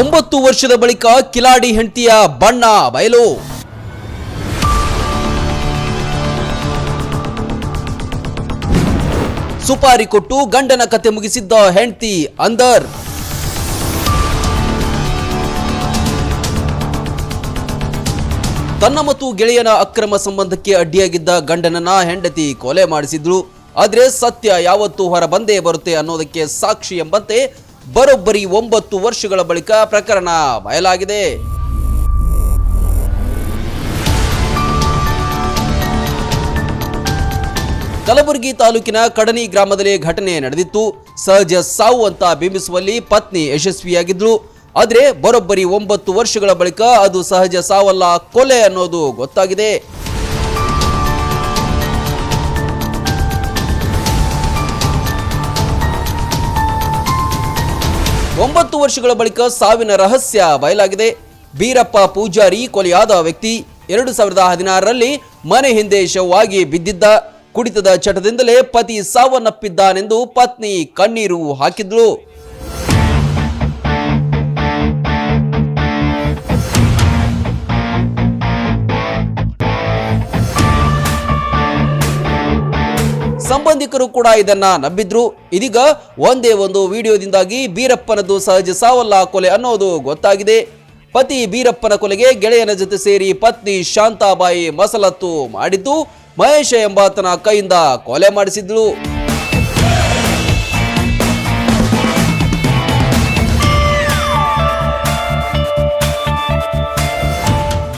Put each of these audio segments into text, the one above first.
ಒಂಬತ್ತು ವರ್ಷದ ಬಳಿಕ ಕಿಲಾಡಿ ಹೆಂಡತಿಯ ಬಣ್ಣ ಬಯಲು. ಸುಪಾರಿ ಕೊಟ್ಟು ಗಂಡನ ಕತೆ ಮುಗಿಸಿದ್ದ ಹೆಂಡತಿ ಅಂದರ್. ತನ್ನ ಮತ್ತು ಗೆಳೆಯನ ಅಕ್ರಮ ಸಂಬಂಧಕ್ಕೆ ಅಡ್ಡಿಯಾಗಿದ್ದ ಗಂಡನನ್ನ ಹೆಂಡತಿ ಕೊಲೆ ಮಾಡಿಸಿದ್ರು. ಆದ್ರೆ ಸತ್ಯ ಯಾವತ್ತೂ ಹೊರ ಬಂದೇ ಬರುತ್ತೆ ಅನ್ನೋದಕ್ಕೆ ಸಾಕ್ಷಿ ಎಂಬಂತೆ ಬರೋಬ್ಬರಿ ಒಂಬತ್ತು ವರ್ಷಗಳ ಬಳಿಕ ಪ್ರಕರಣ ಬಯಲಾಗಿದೆ. ಕಲಬುರಗಿ ತಾಲೂಕಿನ ಕಡನಿ ಗ್ರಾಮದಲ್ಲಿ ಘಟನೆ ನಡೆದಿತ್ತು. ಸಹಜ ಸಾವು ಅಂತ ಬಿಂಬಿಸುವಲ್ಲಿ ಪತ್ನಿ ಯಶಸ್ವಿಯಾಗಿದ್ರು ಆದರೆ ಬರೋಬ್ಬರಿ ಒಂಬತ್ತು ವರ್ಷಗಳ ಬಳಿಕ ಅದು ಸಹಜ ಸಾವಲ್ಲ, ಕೊಲೆ ಅನ್ನೋದು ಗೊತ್ತಾಗಿದೆ. ಒಂಬತ್ತು ವರ್ಷಗಳ ಬಳಿಕ ಸಾವಿನ ರಹಸ್ಯ ಬಯಲಾಗಿದೆ. ಬೀರಪ್ಪ ಪೂಜಾರಿ ಕೊಲೆಯಾದ ವ್ಯಕ್ತಿ ಎರಡು ಸಾವಿರದ ಹದಿನಾರರಲ್ಲಿ ಮನೆ ಹಿಂದೆ ಶವವಾಗಿ ಬಿದ್ದಿದ್ದ. ಕುಡಿತದ ಚಟದಿಂದಲೇ ಪತಿ ಸಾವನ್ನಪ್ಪಿದ್ದಾನೆಂದು ಪತ್ನಿ ಕಣ್ಣೀರು ಹಾಕಿದ್ಳು. ಸಂಬಂಧಿಕರು ಕೂಡ ಇದನ್ನ ನಂಬಿದ್ರು. ಇದೀಗ ಒಂದೇ ಒಂದು ವಿಡಿಯೋದಿಂದಾಗಿ ಬೀರಪ್ಪನದ್ದು ಸಹಜ ಸಾವಲ್ಲ ಕೊಲೆ ಅನ್ನೋದು ಗೊತ್ತಾಗಿದೆ. ಪತಿ ಬೀರಪ್ಪನ ಕೊಲೆಗೆ ಗೆಳೆಯನ ಜೊತೆ ಸೇರಿ ಪತ್ನಿ ಶಾಂತಾಬಾಯಿ ಮಸಲತ್ತು ಮಾಡಿದ್ದು ಮಹೇಶ ಎಂಬಾತನ ಕೈಯಿಂದ ಕೊಲೆ ಮಾಡಿಸಿದ್ಳು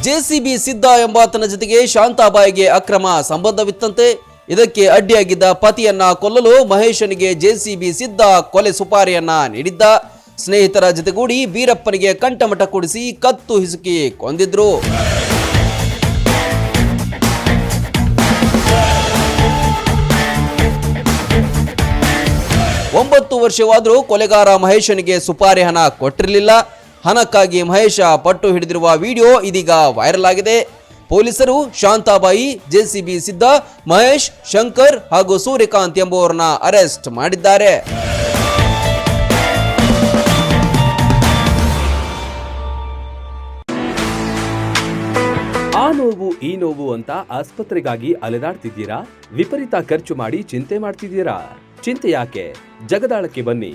ಜೆಸಿಬಿ ಸಿದ್ಧ ಎಂಬಾತನ ಜೊತೆಗೆ ಶಾಂತಾಬಾಯಿಗೆ ಅಕ್ರಮ ಸಂಬಂಧವಿತ್ತಂತೆ. ಇದಕ್ಕೆ ಅಡ್ಡಿಯಾಗಿದ್ದ ಪತಿಯನ್ನ ಕೊಲ್ಲಲು ಮಹೇಶನಿಗೆ ಜೆಸಿಬಿ ಸಿದ್ಧ ಕೊಲೆ ಸುಪಾರಿಯನ್ನ ನೀಡಿದ್ದ. ಸ್ನೇಹಿತರ ಜೊತೆಗೂಡಿ ಬೀರಪ್ಪನಿಗೆ ಕಂಠಮಠ ಕೊಡಿಸಿ ಕತ್ತು ಹಿಸುಕಿ ಕೊಂದಿದ್ರು. ಒಂಬತ್ತು ವರ್ಷವಾದರೂ ಕೊಲೆಗಾರ ಮಹೇಶನಿಗೆ ಸುಪಾರಿ ಹಣ ಕೊಟ್ಟಿರಲಿಲ್ಲ. ಹಣಕ್ಕಾಗಿ ಮಹೇಶ ಪಟ್ಟು ಹಿಡಿದಿರುವ ವಿಡಿಯೋ ಇದೀಗ ವೈರಲ್ ಆಗಿದೆ. ಪೊಲೀಸರು ಶಾಂತಾಬಾಯಿ, ಜೆಸಿಬಿ ಸಿದ್ಧ ಮಹೇಶ್, ಶಂಕರ್ ಹಾಗೂ ಸೂರ್ಯಕಾಂತ್ ಎಂಬುವರನ್ನ ಅರೆಸ್ಟ್ ಮಾಡಿದ್ದಾರೆ. ಆ ನೋವು, ಈ ನೋವು ಅಂತ ಆಸ್ಪತ್ರೆಗಾಗಿ ಅಲೆದಾಡ್ತಿದ್ದೀರಾ? ವಿಪರೀತ ಖರ್ಚು ಮಾಡಿ ಚಿಂತೆ ಮಾಡ್ತಿದ್ದೀರಾ? ಚಿಂತೆ ಯಾಕೆ? ಜಗದಾಳಕ್ಕೆ ಬನ್ನಿ.